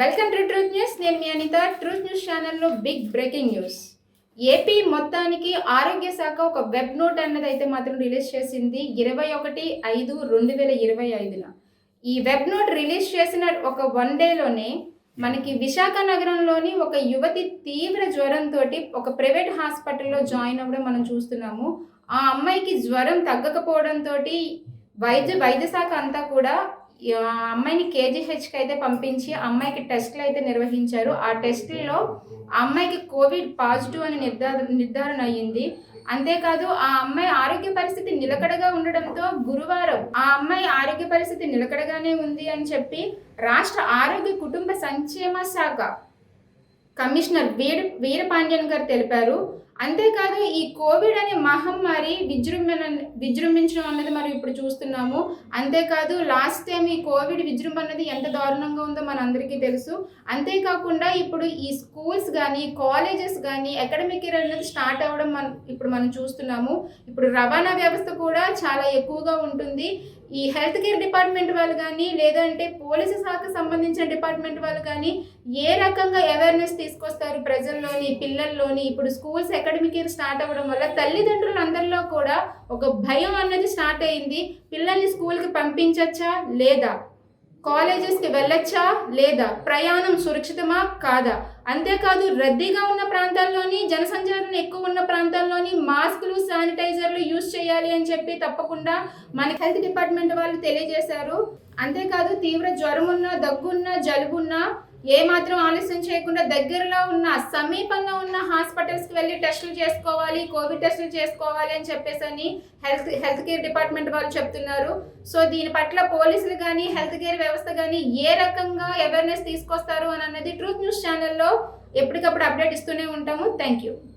Welcome to truth news నేను మీ Anitha. Truth news ఛానల్లో బిగ్ బ్రేకింగ్ న్యూస్ ఏపీ మొత్తానికి ఆరోగ్య శాఖ ఒక వెబ్ నోట్ అన్నది అయితే మాత్రం రిలీజ్ చేసింది ఇరవై ఒకటి ఐదు రెండు వేల ఇరవై ఐదున. ఈ వెబ్ నోట్ రిలీజ్ చేసిన ఒక వన్ డేలోనే మనకి విశాఖ నగరంలోని ఒక యువతి తీవ్ర జ్వరంతో ఒక ప్రైవేట్ హాస్పిటల్లో జాయిన్ అవ్వడం మనం చూస్తున్నాము. ఆ అమ్మాయికి జ్వరం తగ్గకపోవడంతో వైద్య వైద్య శాఖ అంతా కూడా అమ్మాయిని కేజీహెచ్కి అయితే పంపించి అమ్మాయికి టెస్ట్లు అయితే నిర్వహించారు. ఆ టెస్టుల్లో ఆ అమ్మాయికి కోవిడ్ పాజిటివ్ అని నిర్ధారణ నిర్ధారణ అయ్యింది. అంతేకాదు ఆ అమ్మాయి ఆరోగ్య పరిస్థితి నిలకడగా ఉండడంతో గురువారం ఆ అమ్మాయి ఆరోగ్య పరిస్థితి నిలకడగానే ఉంది అని చెప్పి రాష్ట్ర ఆరోగ్య కుటుంబ సంక్షేమ శాఖ కమిషనర్ వీర వీరపాండ్యన్ గారు తెలిపారు. అంతేకాదు ఈ కోవిడ్ అనే మహమ్మారి విజృంభణ విజృంభించడం అన్నది మనం ఇప్పుడు చూస్తున్నాము. అంతేకాదు లాస్ట్ టైం ఈ కోవిడ్ విజృంభణ అనేది ఎంత దారుణంగా ఉందో మనందరికీ తెలుసు. అంతేకాకుండా ఇప్పుడు ఈ స్కూల్స్ కానీ కాలేజెస్ కానీ అకాడమిక్ ఇయర్ అనేది స్టార్ట్ అవ్వడం మనం ఇప్పుడు మనం చూస్తున్నాము. ఇప్పుడు రవాణా వ్యవస్థ కూడా చాలా ఎక్కువగా ఉంటుంది. ఈ హెల్త్ కేర్ డిపార్ట్మెంట్ వాళ్ళు కానీ లేదంటే పోలీసు శాఖకు సంబంధించిన డిపార్ట్మెంట్ వాళ్ళు కానీ ఏ రకంగా అవేర్నెస్ తీసుకొస్తారు ప్రజల్లోని పిల్లల్లోని? ఇప్పుడు స్కూల్స్ అకాడమిక్ ఇయర్ స్టార్ట్ అవ్వడం వల్ల తల్లిదండ్రులు అందరిలో కూడా ఒక భయం అన్నది స్టార్ట్ అయింది. పిల్లల్ని స్కూల్కి పంపించచ్చా? లేదా? కాలేజెస్కి వెళ్ళొచ్చా? లేదా? ప్రయాణం సురక్షితమా? కాదా? అంతేకాదు రద్దీగా ఉన్న ప్రాంతాల్లోని జనసంచారం ఎక్కువ ఉన్న ప్రాంతాల్లోని మాస్కులు శానిటైజర్లు యూజ్ చేయాలి అని చెప్పి తప్పకుండా మన హెల్త్ డిపార్ట్మెంట్ వాళ్ళు తెలియజేశారు. అంతేకాదు తీవ్ర జ్వరం ఉన్న జలుబున్నా ఏ మాత్రం ఆలస్యం చేయకుండా దగ్గరలో ఉన్న సమీపంలో ఉన్న హాస్పిటల్స్కి వెళ్ళి టెస్టులు చేసుకోవాలి కోవిడ్ టెస్టులు చేసుకోవాలి అని చెప్పేసి అని హెల్త్ హెల్త్ కేర్ డిపార్ట్మెంట్ వాళ్ళు చెప్తున్నారు. సో దీని పట్ల పోలీసులు కానీ హెల్త్ కేర్ వ్యవస్థ కానీ ఏ రకంగా అవేర్నెస్ తీసుకొస్తారు అని అన్నది ట్రూత్ న్యూస్ ఛానల్లో ఎప్పటికప్పుడు అప్డేట్ ఇస్తూనే ఉంటాము. Thank you